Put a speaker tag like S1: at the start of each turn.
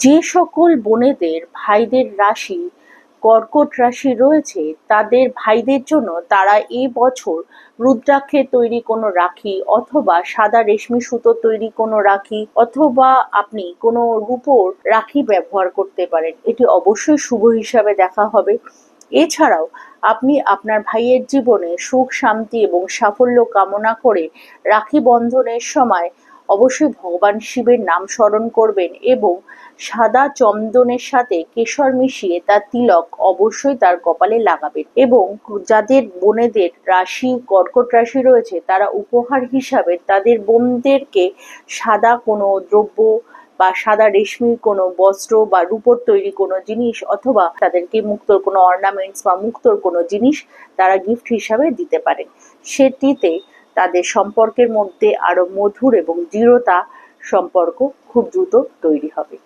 S1: যে সকল বোনেদের ভাইদের রাশি, কর্কট রাশি রয়েছে, তাদের ভাইদের জন্য তারা এই বছর রুদ্রাক্ষের তৈরি কোনো রাখি অথবা সাদা রেশমি সুতো তৈরি কোনো রাখি অথবা আপনি কোনো রূপোর রাখি ব্যবহার করতে পারেন। এটি অবশ্যই শুভ হিসাবে দেখা হবে। এছাড়াও আপনি আপনার ভাইয়ের জীবনে সুখ, শান্তি এবং সাফল্য কামনা করে রাখি বন্ধনের সময় অবশ্যই ভগবান শিবের নাম স্মরণ করবেন এবং সাদা চন্দনের সাথে কেশর মিশিয়ে তার তিলক অবশ্যই তার কপালে লাগাবেন এবং যাদের বোনেদের রাশি, কর্কট রাশি রয়েছে, তারা উপহার হিসাবে তাদের বোনদেরকে সাদা কোনো দ্রব্য বা সাদা রেশমির কোনো বস্ত্র বা রূপোর তৈরি কোনো জিনিস অথবা তাদেরকে মুক্তোর কোনো অর্নামেন্টস বা মুক্তোর কোনো জিনিস তারা গিফট হিসাবে দিতে পারেন। সেটিতে তাদের সম্পর্কের মধ্যে আরও মধুর এবং দৃঢ়তা সম্পর্ক খুব দ্রুত তৈরি হবে।